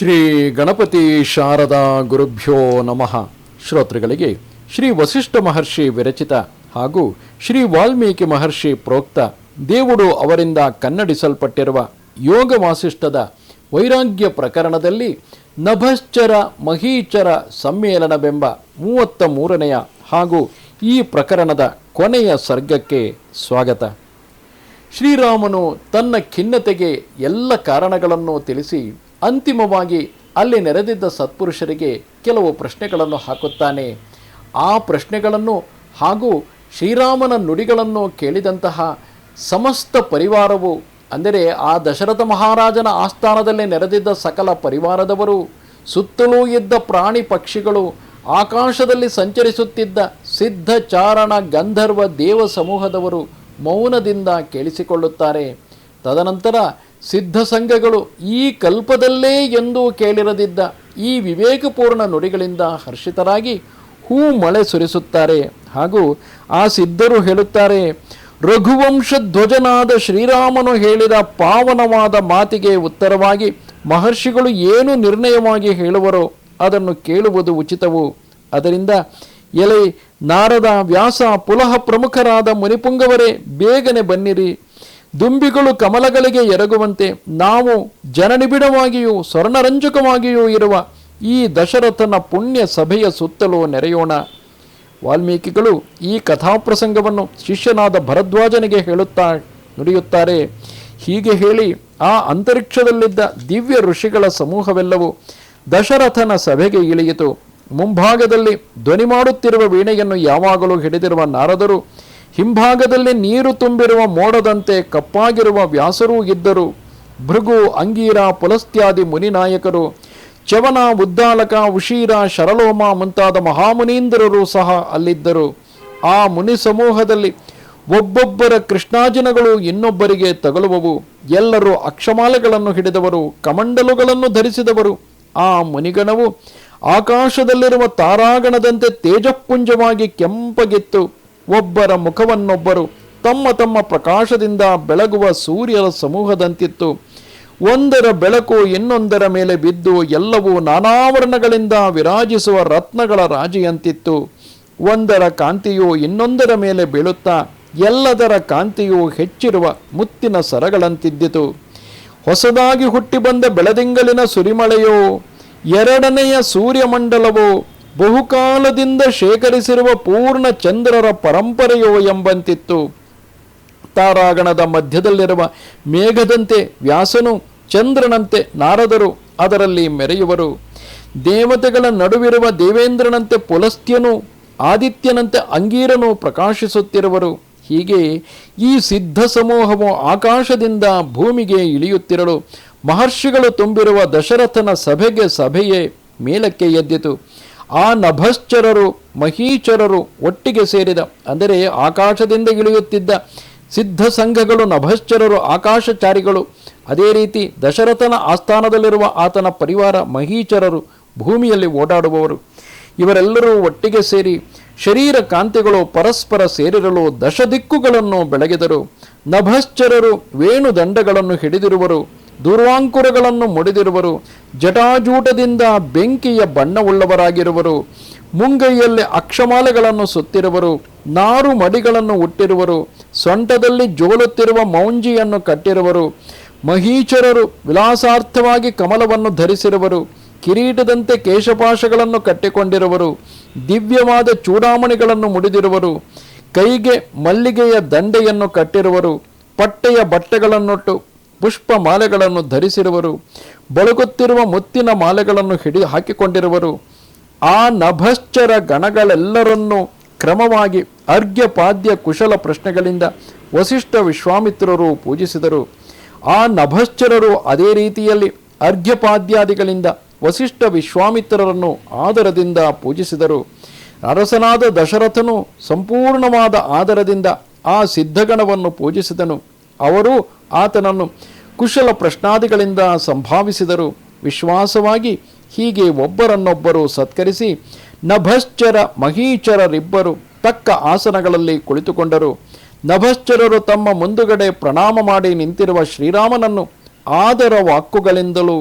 ಶ್ರೀ ಗಣಪತಿ ಶಾರದಾ ಗುರುಭ್ಯೋ ನಮಃ. ಶ್ರೋತೃಗಳಿಗೆ, ಶ್ರೀ ವಸಿಷ್ಠ ಮಹರ್ಷಿ ವಿರಚಿತ ಹಾಗೂ ಶ್ರೀ ವಾಲ್ಮೀಕಿ ಮಹರ್ಷಿ ಪ್ರೋಕ್ತ ದೇವುಡು ಅವರಿಂದ ಕನ್ನಡಿಸಲ್ಪಟ್ಟಿರುವ ಯೋಗ ವಾಸಿಷ್ಠದ ವೈರಾಗ್ಯ ಪ್ರಕರಣದಲ್ಲಿ ನಭಶ್ಚರ ಮಹೀಚರ ಸಮ್ಮೇಳನವೆಂಬ ಮೂವತ್ತ ಮೂರನೆಯ ಹಾಗೂ ಈ ಪ್ರಕರಣದ ಕೊನೆಯ ಸರ್ಗಕ್ಕೆ ಸ್ವಾಗತ. ಶ್ರೀರಾಮನು ತನ್ನ ಖಿನ್ನತೆಗೆ ಎಲ್ಲ ಕಾರಣಗಳನ್ನು ತಿಳಿಸಿ ಅಂತಿಮವಾಗಿ ಅಲ್ಲಿ ನೆರೆದಿದ್ದ ಸತ್ಪುರುಷರಿಗೆ ಕೆಲವು ಪ್ರಶ್ನೆಗಳನ್ನು ಹಾಕುತ್ತಾನೆ. ಆ ಪ್ರಶ್ನೆಗಳನ್ನು ಹಾಗೂ ಶ್ರೀರಾಮನ ನುಡಿಗಳನ್ನು ಕೇಳಿದಂತಹ ಸಮಸ್ತ ಪರಿವಾರವು, ಅಂದರೆ ಆ ದಶರಥ ಮಹಾರಾಜನ ಆಸ್ಥಾನದಲ್ಲಿ ನೆರೆದಿದ್ದ ಸಕಲ ಪರಿವಾರದವರು, ಸುತ್ತಲೂ ಇದ್ದ ಪ್ರಾಣಿ ಪಕ್ಷಿಗಳು, ಆಕಾಶದಲ್ಲಿ ಸಂಚರಿಸುತ್ತಿದ್ದ ಸಿದ್ಧ ಚಾರಣ ಗಂಧರ್ವ ದೇವ ಸಮೂಹದವರು ಮೌನದಿಂದ ಕೇಳಿಸಿಕೊಳ್ಳುತ್ತಾರೆ. ತದನಂತರ ಸಿದ್ಧ ಸಂಘಗಳು ಈ ಕಲ್ಪದಲ್ಲೇ ಎಂದು ಕೇಳಿರದಿದ್ದ ಈ ವಿವೇಕಪೂರ್ಣ ನುಡಿಗಳಿಂದ ಹರ್ಷಿತರಾಗಿ ಹೂ ಮಳೆ ಸುರಿಸುತ್ತಾರೆ. ಹಾಗೂ ಆ ಸಿದ್ಧರು ಹೇಳುತ್ತಾರೆ, ರಘುವಂಶ ಧ್ವಜನಾದ ಶ್ರೀರಾಮನು ಹೇಳಿದ ಪಾವನವಾದ ಮಾತಿಗೆ ಉತ್ತರವಾಗಿ ಮಹರ್ಷಿಗಳು ಏನು ನಿರ್ಣಯವಾಗಿ ಹೇಳುವರೋ ಅದನ್ನು ಕೇಳುವುದು ಉಚಿತವು. ಅದರಿಂದ ಎಲೆ ನಾರದ ವ್ಯಾಸ ಪುಲಹ ಪ್ರಮುಖರಾದ ಮುನಿಪುಂಗವರೇ ಬೇಗನೆ ಬನ್ನಿರಿ. ದುಂಬಿಗಳು ಕಮಲಗಳಿಗೆ ಎರಗುವಂತೆ ನಾವು ಜನನಿಬಿಡವಾಗಿಯೂ ಸ್ವರ್ಣರಂಜಕವಾಗಿಯೂ ಇರುವ ಈ ದಶರಥನ ಪುಣ್ಯ ಸಭೆಯ ಸುತ್ತಲೂ ನೆರೆಯೋಣ. ವಾಲ್ಮೀಕಿಗಳು ಈ ಕಥಾಪ್ರಸಂಗವನ್ನು ಶಿಷ್ಯನಾದ ಭರದ್ವಾಜನಿಗೆ ಹೇಳುತ್ತಾ ನುಡಿಯುತ್ತಾರೆ. ಹೀಗೆ ಹೇಳಿ ಆ ಅಂತರಿಕ್ಷದಲ್ಲಿದ್ದ ದಿವ್ಯ ಋಷಿಗಳ ಸಮೂಹವೆಲ್ಲವೂ ದಶರಥನ ಸಭೆಗೆ ಇಳಿಯಿತು. ಮುಂಭಾಗದಲ್ಲಿ ಧ್ವನಿ ಮಾಡುತ್ತಿರುವ ವೀಣೆಯನ್ನು ಯಾವಾಗಲೂ ಹಿಡಿದಿರುವ ನಾರದರು ಹಿಂಭಾಗದಲ್ಲಿ ನೀರು ತುಂಬಿರುವ ಮೋಡದಂತೆ ಕಪ್ಪಾಗಿರುವ ವ್ಯಾಸರೂ ಇದ್ದರು. ಭೃಗು, ಅಂಗೀರ, ಪುಲಸ್ತ್ಯಾದಿ ಮುನಿನಾಯಕರು ಚವನ ಉದ್ದಾಲಕ, ಉಶೀರ, ಶರಲೋಮ ಮುಂತಾದ ಮಹಾಮುನೀಂದ್ರರು ಸಹ ಅಲ್ಲಿದ್ದರು. ಆ ಮುನಿ ಸಮೂಹದಲ್ಲಿ ಒಬ್ಬೊಬ್ಬರ ಕೃಷ್ಣಾಜಿನಗಳು ಇನ್ನೊಬ್ಬರಿಗೆ ತಗಲುವವು. ಎಲ್ಲರೂ ಅಕ್ಷಮಾಲೆಗಳನ್ನು ಹಿಡಿದವರು, ಕಮಂಡಲುಗಳನ್ನು ಧರಿಸಿದವರು. ಆ ಮುನಿಗಣವು ಆಕಾಶದಲ್ಲಿರುವ ತಾರಾಗಣದಂತೆ ತೇಜಪುಂಜವಾಗಿ ಕೆಂಪಗಿತ್ತು. ಒಬ್ಬರ ಮುಖವನ್ನೊಬ್ಬರು ತಮ್ಮ ತಮ್ಮ ಪ್ರಕಾಶದಿಂದ ಬೆಳಗುವ ಸೂರ್ಯರ ಸಮೂಹದಂತಿತ್ತು. ಒಂದರ ಬೆಳಕು ಇನ್ನೊಂದರ ಮೇಲೆ ಬಿದ್ದು ಎಲ್ಲವೂ ನಾನಾವರಣಗಳಿಂದ ವಿರಾಜಿಸುವ ರತ್ನಗಳ ರಾಜಿಯಂತಿತ್ತು. ಒಂದರ ಕಾಂತಿಯು ಇನ್ನೊಂದರ ಮೇಲೆ ಬೀಳುತ್ತಾ ಎಲ್ಲದರ ಕಾಂತಿಯು ಹೆಚ್ಚಿರುವ ಮುತ್ತಿನ ಸರಗಳಂತಿದ್ದಿತು. ಹೊಸದಾಗಿ ಹುಟ್ಟಿ ಬಂದ ಬೆಳದಿಂಗಲಿನ ಸುರಿಮಳೆಯೋ ಎರಡನೆಯ ಸೂರ್ಯಮಂಡಲವೋ ಬಹುಕಾಲದಿಂದ ಶೇಖರಿಸಿರುವ ಪೂರ್ಣ ಚಂದ್ರರ ಪರಂಪರೆಯು ಎಂಬಂತಿತ್ತು. ತಾರಾಗಣದ ಮಧ್ಯದಲ್ಲಿರುವ ಮೇಘದಂತೆ ವ್ಯಾಸನು, ಚಂದ್ರನಂತೆ ನಾರದರು ಅದರಲ್ಲಿ ಮೆರೆಯುವರು. ದೇವತೆಗಳ ನಡುವಿರುವ ದೇವೇಂದ್ರನಂತೆ ಪುಲಸ್ತ್ಯನು, ಆದಿತ್ಯನಂತೆ ಅಂಗೀರನು ಪ್ರಕಾಶಿಸುತ್ತಿರುವರು. ಹೀಗೆ ಈ ಸಿದ್ಧ ಸಮೂಹವು ಆಕಾಶದಿಂದ ಭೂಮಿಗೆ ಇಳಿಯುತ್ತಿರಲು ಮಹರ್ಷಿಗಳು ತುಂಬಿರುವ ದಶರಥನ ಸಭೆಗೆ ಸಭೆಯೇ ಮೇಲಕ್ಕೆ ಎದ್ದಿತು. ಆ ನಭಶ್ಚರರು, ಮಹೀಚರರು ಒಟ್ಟಿಗೆ ಸೇರಿದ, ಅಂದರೆ ಆಕಾಶದಿಂದ ಇಳಿಯುತ್ತಿದ್ದ ಸಿದ್ಧ ಸಂಘಗಳು, ನಭಶ್ಚರರು, ಆಕಾಶಚಾರಿಗಳು. ಅದೇ ರೀತಿ ದಶರಥನ ಆಸ್ಥಾನದಲ್ಲಿರುವ ಆತನ ಪರಿವಾರ ಮಹೀಚರರು ಭೂಮಿಯಲ್ಲಿ ಓಡಾಡುವವರು. ಇವರೆಲ್ಲರೂ ಒಟ್ಟಿಗೆ ಸೇರಿ ಶರೀರ ಕಾಂತಿಗಳು ಪರಸ್ಪರ ಸೇರಿರಲು ದಶದಿಕ್ಕುಗಳನ್ನು ಬೆಳಗಿದರು. ನಭಶ್ಚರರು ವೇಣುದಂಡಗಳನ್ನು ಹಿಡಿದಿರುವರು. ದೂರ್ವಾಂಕುರಗಳನ್ನು ಮುಡಿದಿರುವರು, ಜಟಾಜೂಟದಿಂದ ಬೆಂಕಿಯ ಬಣ್ಣವುಳ್ಳವರಾಗಿರುವರು, ಮುಂಗೈಯಲ್ಲಿ ಅಕ್ಷಮಾಲೆಗಳನ್ನು ಸುತ್ತಿರುವರು, ನಾರು ಮಡಿಗಳನ್ನು ಹುಟ್ಟಿರುವರು ಸೊಂಟದಲ್ಲಿ ಜೋಲುತ್ತಿರುವ ಮೌಂಜಿಯನ್ನು ಕಟ್ಟಿರುವರು, ಮಹೀಚರರು ವಿಲಾಸಾರ್ಥವಾಗಿ ಕಮಲವನ್ನು ಧರಿಸಿರುವರು, ಕಿರೀಟದಂತೆ ಕೇಶಪಾಶಗಳನ್ನು ಕಟ್ಟಿಕೊಂಡಿರುವರು, ದಿವ್ಯವಾದ ಚೂಡಾಮಣಿಗಳನ್ನು ಮುಡಿದಿರುವರು, ಕೈಗೆ ಮಲ್ಲಿಗೆಯ ದಂಡೆಯನ್ನು ಕಟ್ಟಿರುವರು, ಪಟ್ಟೆಯ ಬಟ್ಟೆಗಳನ್ನೊಟ್ಟು ಪುಷ್ಪ ಮಾಲೆಗಳನ್ನು ಧರಿಸಿರುವರು, ಬಳುಕುತ್ತಿರುವ ಮುತ್ತಿನ ಮಾಲೆಗಳನ್ನು ಹಿಡಿ ಹಾಕಿಕೊಂಡಿರುವರು. ಆ ನಭಶ್ಚರ ಗಣಗಳೆಲ್ಲರನ್ನೂ ಕ್ರಮವಾಗಿ ಅರ್ಘ್ಯಪಾದ್ಯ ಕುಶಲ ಪ್ರಶ್ನೆಗಳಿಂದ ವಸಿಷ್ಠ ವಿಶ್ವಾಮಿತ್ರರು ಪೂಜಿಸಿದರು. ಆ ನಭಶ್ಚರರು ಅದೇ ರೀತಿಯಲ್ಲಿ ಅರ್ಘ್ಯಪಾದ್ಯಾದಿಗಳಿಂದ ವಸಿಷ್ಠ ವಿಶ್ವಾಮಿತ್ರರನ್ನು ಆದರದಿಂದ ಪೂಜಿಸಿದರು. ಅರಸನಾದ ದಶರಥನು ಸಂಪೂರ್ಣವಾದ ಆದರದಿಂದ ಆ ಸಿದ್ಧಗಣವನ್ನು ಪೂಜಿಸಿದನು. ಅವರು ಆತನನ್ನು ಕುಶಲ ಪ್ರಶ್ನಾದಿಗಳಿಂದ ಸಂಭಾವಿಸಿದರು. ವಿಶ್ವಾಸವಾಗಿ ಹೀಗೆ ಒಬ್ಬರನ್ನೊಬ್ಬರು ಸತ್ಕರಿಸಿ ನಭಶ್ಚರ ಮಹೀಚರರಿಬ್ಬರು ತಕ್ಕ ಆಸನಗಳಲ್ಲಿ ಕುಳಿತುಕೊಂಡರು. ನಭಶ್ಚರರು ತಮ್ಮ ಮುಂದುಗಡೆ ಪ್ರಣಾಮ ಮಾಡಿ ನಿಂತಿರುವ ಶ್ರೀರಾಮನನ್ನು ಆದರ ವಾಕ್ಕುಗಳಿಂದಲೂ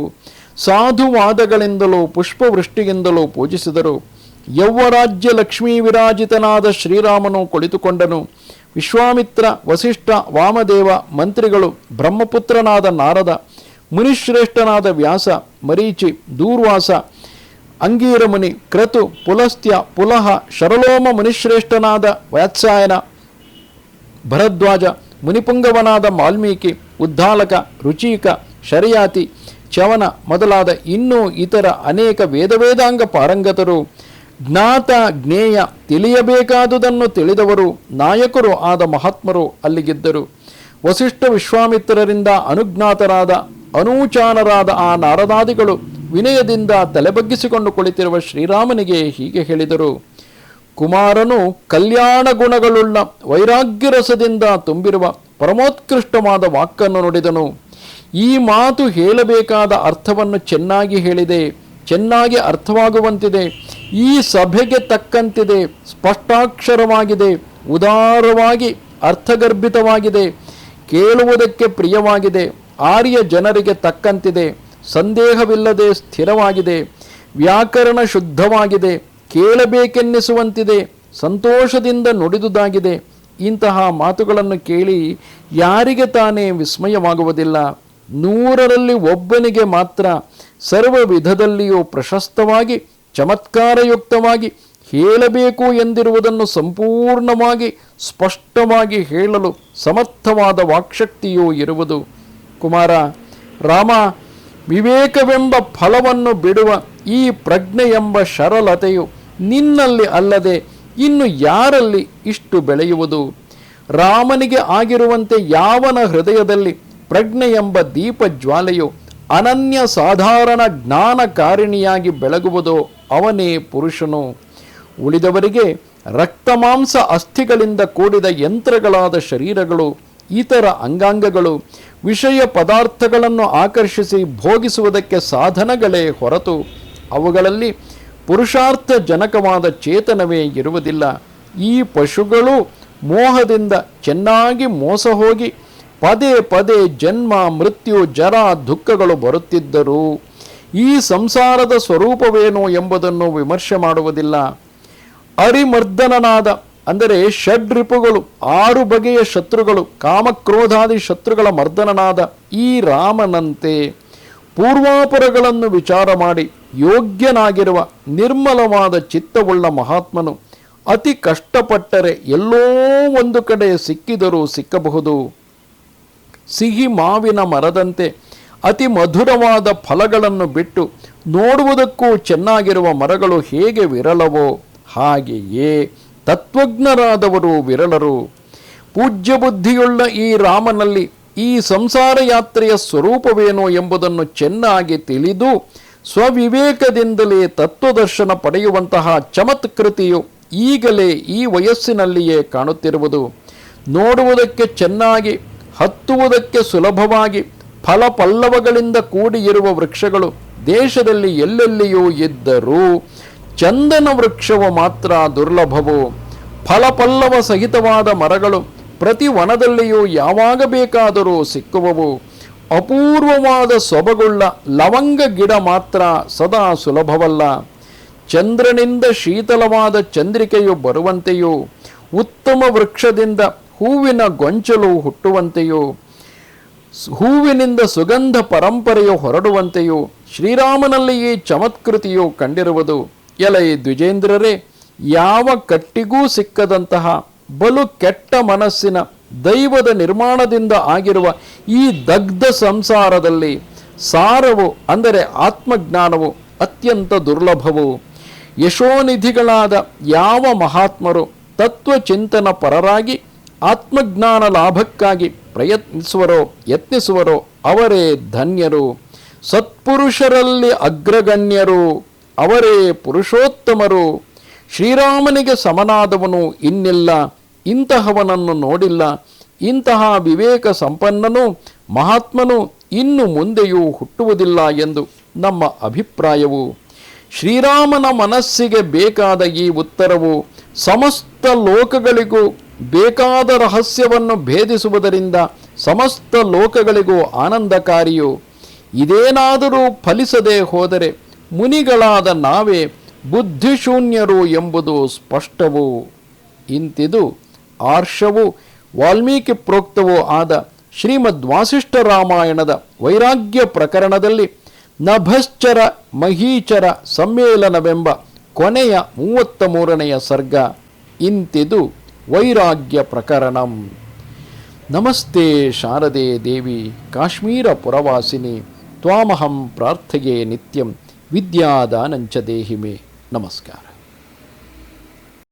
ಸಾಧುವಾದಗಳಿಂದಲೂ ಪುಷ್ಪವೃಷ್ಟಿಯಿಂದಲೂ ಪೂಜಿಸಿದರು. ಯೌವರಾಜ್ಯ ಲಕ್ಷ್ಮೀ ವಿರಾಜಿತನಾದ ಶ್ರೀರಾಮನು ಕುಳಿತುಕೊಂಡನು. ವಿಶ್ವಾಮಿತ್ರ, ವಸಿಷ್ಠ, ವಾಮದೇವ, ಮಂತ್ರಿಗಳು, ಬ್ರಹ್ಮಪುತ್ರನಾದ ನಾರದ, ಮುನಿಶ್ರೇಷ್ಠನಾದ ವ್ಯಾಸ, ಮರೀಚಿ, ದೂರ್ವಾಸ, ಅಂಗೀರಮುನಿ, ಕ್ರತು, ಪುಲಸ್ತ್ಯ, ಪುಲಹ, ಶರಲೋಮ ಮುನಿಶ್ರೇಷ್ಠನಾದ ವ್ಯಾತ್ಸಾಯನ, ಭರದ್ವಾಜ, ಮುನಿಪುಂಗವನಾದ ವಾಲ್ಮೀಕಿ ಉದ್ದಾಲಕ ರುಚಿಕ, ಶರಿಯಾತಿ ಚವನ ಮೊದಲಾದ ಇನ್ನೂ ಇತರ ಅನೇಕ ವೇದವೇದಾಂಗ ಪಾರಂಗತರು ಜ್ಞಾತ ಜ್ಞೇಯ ತಿಳಿಯಬೇಕಾದುದನ್ನು ತಿಳಿದವರು ನಾಯಕರು ಆದ ಮಹಾತ್ಮರು ಅಲ್ಲಿಗಿದ್ದರು. ವಸಿಷ್ಠ ವಿಶ್ವಾಮಿತ್ರರಿಂದ ಅನುಜ್ಞಾತರಾದ, ಅನೂಚಾನರಾದ ಆ ನಾರದಾದಿಗಳು ವಿನಯದಿಂದ ತಲೆಬಗ್ಗಿಸಿಕೊಂಡು ಕುಳಿತಿರುವ ಶ್ರೀರಾಮನಿಗೆ ಹೀಗೆ ಹೇಳಿದರು. ಕುಮಾರನು ಕಲ್ಯಾಣ ಗುಣಗಳುಳ್ಳ ವೈರಾಗ್ಯ ರಸದಿಂದ ತುಂಬಿರುವ ಪರಮೋತ್ಕೃಷ್ಟವಾದ ವಾಕ್ಕನ್ನು ನುಡಿದನು. ಈ ಮಾತು ಹೇಳಬೇಕಾದ ಅರ್ಥವನ್ನು ಚೆನ್ನಾಗಿ ಹೇಳಿದೆ, ಚೆನ್ನಾಗಿ ಅರ್ಥವಾಗುವಂತಿದೆ ಈ ಸಭೆಗೆ ತಕ್ಕಂತಿದೆ, ಸ್ಪಷ್ಟಾಕ್ಷರವಾಗಿದೆ, ಉದಾರವಾಗಿ, ಅರ್ಥಗರ್ಭಿತವಾಗಿದೆ, ಕೇಳುವುದಕ್ಕೆ ಪ್ರಿಯವಾಗಿದೆ, ಆರ್ಯ ಜನರಿಗೆ ತಕ್ಕಂತಿದೆ, ಸಂದೇಹವಿಲ್ಲದೆ ಸ್ಥಿರವಾಗಿದೆ, ವ್ಯಾಕರಣ ಶುದ್ಧವಾಗಿದೆ, ಕೇಳಬೇಕೆನ್ನಿಸುವಂತಿದೆ, ಸಂತೋಷದಿಂದ ನುಡಿದುದಾಗಿದೆ, ಇಂತಹ ಮಾತುಗಳನ್ನು ಕೇಳಿ ಯಾರಿಗೆ ತಾನೇ ವಿಸ್ಮಯವಾಗುವುದಿಲ್ಲ. ನೂರರಲ್ಲಿ ಒಬ್ಬನಿಗೆ ಮಾತ್ರ ಸರ್ವ ವಿಧದಲ್ಲಿಯೂ ಪ್ರಶಸ್ತವಾಗಿ ಚಮತ್ಕಾರಯುಕ್ತವಾಗಿ ಹೇಳಬೇಕು ಎಂದಿರುವುದನ್ನು ಸಂಪೂರ್ಣವಾಗಿ ಸ್ಪಷ್ಟವಾಗಿ ಹೇಳಲು ಸಮರ್ಥವಾದ ವಾಕ್ಶಕ್ತಿಯೂ ಇರುವುದು. ಕುಮಾರ, ರಾಮ, ವಿವೇಕವೆಂಬ ಫಲವನ್ನು ಬಿಡುವ ಈ ಪ್ರಜ್ಞೆ ಎಂಬ ಸರಳತೆಯು ನಿನ್ನಲ್ಲಿ ಅಲ್ಲದೆ ಇನ್ನು ಯಾರಲ್ಲಿ ಇಷ್ಟು ಬೆಳೆಯುವುದು? ರಾಮನಿಗೆ ಆಗಿರುವಂತೆ ಯಾವನ ಹೃದಯದಲ್ಲಿ ಪ್ರಜ್ಞೆ ಎಂಬ ದೀಪ ಜ್ವಾಲೆಯು ಅನನ್ಯ ಸಾಧಾರಣ ಜ್ಞಾನಕಾರಿಣಿಯಾಗಿ ಬೆಳಗುವುದೋ? ಅವನೇ ಪುರುಷನು. ಉಳಿದವರಿಗೆ ರಕ್ತಮಾಂಸ ಅಸ್ಥಿಗಳಿಂದ ಕೂಡಿದ ಯಂತ್ರಗಳಾದ ಶರೀರಗಳು, ಇತರ ಅಂಗಾಂಗಗಳು, ವಿಷಯ ಪದಾರ್ಥಗಳನ್ನು ಆಕರ್ಷಿಸಿ ಭೋಗಿಸುವುದಕ್ಕೆ ಸಾಧನಗಳೇ ಹೊರತು ಅವುಗಳಲ್ಲಿ ಪುರುಷಾರ್ಥ ಜನಕವಾದ ಚೇತನವೇ ಇರುವುದಿಲ್ಲ. ಈ ಪಶುಗಳು ಮೋಹದಿಂದ ಚೆನ್ನಾಗಿ ಮೋಸ ಹೋಗಿ ಪದೇ ಪದೇ ಜನ್ಮ, ಮೃತ್ಯು ಜರ ದುಃಖಗಳು ಬರುತ್ತಿದ್ದರು. ಈ ಸಂಸಾರದ ಸ್ವರೂಪವೇನು ಎಂಬುದನ್ನು ವಿಮರ್ಶೆ ಮಾಡುವುದಿಲ್ಲ. ಅರಿಮರ್ದನನಾದ, ಅಂದರೆ ಷಡ್ ರಿಪುಗಳು ಆರು ಬಗೆಯ ಶತ್ರುಗಳು, ಕಾಮಕ್ರೋಧಾದಿ ಶತ್ರುಗಳ ಮರ್ದನನಾದ ಈ ರಾಮನಂತೆ ಪೂರ್ವಾಪರಗಳನ್ನು ವಿಚಾರ ಮಾಡಿ ಯೋಗ್ಯನಾಗಿರುವ ನಿರ್ಮಲವಾದ ಚಿತ್ತವುಳ್ಳ ಮಹಾತ್ಮನು ಅತಿ ಕಷ್ಟಪಟ್ಟರೆ ಎಲ್ಲೋ ಒಂದು ಕಡೆ ಸಿಕ್ಕಿದರೂ ಸಿಕ್ಕಬಹುದು. ಸಿಹಿ ಮಾವಿನ ಮರದಂತೆ ಅತಿ ಮಧುರವಾದ ಫಲಗಳನ್ನು ಬಿಟ್ಟು ನೋಡುವುದಕ್ಕೂ ಚೆನ್ನಾಗಿರುವ ಮರಗಳು ಹೇಗೆ ವಿರಳವೋ ಹಾಗೆಯೇ ತತ್ವಜ್ಞರಾದವರು ವಿರಳರು. ಪೂಜ್ಯ ಬುದ್ಧಿಯುಳ್ಳ ಈ ರಾಮನಲ್ಲಿ ಈ ಸಂಸಾರ ಯಾತ್ರೆಯ ಸ್ವರೂಪವೇನು ಎಂಬುದನ್ನು ಚೆನ್ನಾಗಿ ತಿಳಿದು ಸ್ವವಿವೇಕದಿಂದಲೇ ತತ್ವದರ್ಶನ ಪಡೆಯುವಂತಹ ಚಮತ್ಕೃತಿಯು ಈಗಲೇ ಈ ವಯಸ್ಸಿನಲ್ಲಿಯೇ ಕಾಣುತ್ತಿರುವುದು. ನೋಡುವುದಕ್ಕೆ ಚೆನ್ನಾಗಿ, ಹತ್ತುವುದಕ್ಕೆ ಸುಲಭವಾಗಿ ಫಲಪಲ್ಲವಗಳಿಂದ ಕೂಡಿರುವ ವೃಕ್ಷಗಳು ದೇಶದಲ್ಲಿ ಎಲ್ಲೆಲ್ಲಿಯೂ ಇದ್ದರೂ ಚಂದನ ವೃಕ್ಷವು ಮಾತ್ರ ದುರ್ಲಭವು. ಫಲಪಲ್ಲವ ಸಹಿತವಾದ ಮರಗಳು ಪ್ರತಿ ವನದಲ್ಲಿಯೂ ಯಾವಾಗ ಬೇಕಾದರೂ ಸಿಕ್ಕುವವು. ಅಪೂರ್ವವಾದ ಸೊಬಗುಳ್ಳ ಲವಂಗ ಗಿಡ ಮಾತ್ರ ಸದಾ ಸುಲಭವಲ್ಲ. ಚಂದ್ರನಿಂದ ಶೀತಲವಾದ ಚಂದ್ರಿಕೆಯು ಬರುವಂತೆಯೂ, ಉತ್ತಮ ವೃಕ್ಷದಿಂದ ಹೂವಿನ ಗೊಂಚಲು ಹುಟ್ಟುವಂತೆಯೂ ಹೂವಿನಿಂದ ಸುಗಂಧ ಪರಂಪರೆಯು ಹೊರಡುವಂತೆಯೂ ಶ್ರೀರಾಮನಲ್ಲಿಯೇ ಚಮತ್ಕೃತಿಯು ಕಂಡಿರುವುದು. ಎಲೈ ದ್ವಿಜೇಂದ್ರರೇ, ಯಾವ ಕಟ್ಟಿಗೂ ಸಿಕ್ಕದಂತಹ ಬಲು ಕೆಟ್ಟ ಮನಸ್ಸಿನ ದೈವದ ನಿರ್ಮಾಣದಿಂದ ಆಗಿರುವ ಈ ದಗ್ಧ ಸಂಸಾರದಲ್ಲಿ ಸಾರವು ಅಂದರೆ ಆತ್ಮಜ್ಞಾನವು ಅತ್ಯಂತ ದುರ್ಲಭವು. ಯಶೋನಿಧಿಗಳಾದ ಯಾವ ಮಹಾತ್ಮರು ತತ್ವಚಿಂತನ ಪರರಾಗಿ ಆತ್ಮಜ್ಞಾನ ಲಾಭಕ್ಕಾಗಿ ಪ್ರಯತ್ನಿಸುವರೋ, ಯತ್ನಿಸುವರೋ, ಅವರೇ ಧನ್ಯರು. ಸತ್ಪುರುಷರಲ್ಲಿ ಅಗ್ರಗಣ್ಯರು, ಅವರೇ ಪುರುಷೋತ್ತಮರು. ಶ್ರೀರಾಮನಿಗೆ ಸಮನಾದವನು ಇನ್ನಿಲ್ಲ, ಇಂತಹವನನ್ನು ನೋಡಿಲ್ಲ. ಇಂತಹ ವಿವೇಕ ಸಂಪನ್ನನು, ಮಹಾತ್ಮನು ಇನ್ನು ಮುಂದೆಯೂ ಹುಟ್ಟುವುದಿಲ್ಲ ಎಂದು ನಮ್ಮ ಅಭಿಪ್ರಾಯವು. ಶ್ರೀರಾಮನ ಮನಸ್ಸಿಗೆ ಬೇಕಾದ ಈ ಉತ್ತರವು ಸಮಸ್ತ ಲೋಕಗಳಿಗೂ ಬೇಕಾದ ರಹಸ್ಯವನ್ನು ಭೇದಿಸುವುದರಿಂದ ಸಮಸ್ತ ಲೋಕಗಳಿಗೂ ಆನಂದಕಾರಿಯು. ಇದೇನಾದರೂ ಫಲಿಸದೆ ಹೋದರೆ ಮುನಿಗಳಾದ ನಾವೇ ಬುದ್ಧಿಶೂನ್ಯರು ಎಂಬುದು ಸ್ಪಷ್ಟವು. ಇಂತಿದು ಆರ್ಷವು ವಾಲ್ಮೀಕಿ ಪ್ರೋಕ್ತವೂ ಆದ ಶ್ರೀಮದ್ ವಾಸಿಷ್ಠ ರಾಮಾಯಣದ ವೈರಾಗ್ಯ ಪ್ರಕರಣದಲ್ಲಿ ನಭಶ್ಚರ ಮಹೀಚರ ಸಮ್ಮೇಳನವೆಂಬ ಕೊನೆಯ ಮೂವತ್ತ ಮೂರನೆಯ ಸರ್ಗ. ಇಂತಿದು ವೈರಾಗ್ಯ ಪ್ರಕರಣಂ. ನಮಸ್ತೆ ಶಾರದೆ ದೇವಿ ಕಾಶ್ಮೀರ ಪುರವಾಸಿನಿ ತ್ವಾಮಹಂ ಪ್ರಾರ್ಥೆಯೇ ನಿತ್ಯಂ ವಿದ್ಯಾದಾನಂಚ ದೇಹಿಮೆ. ನಮಸ್ಕಾರ.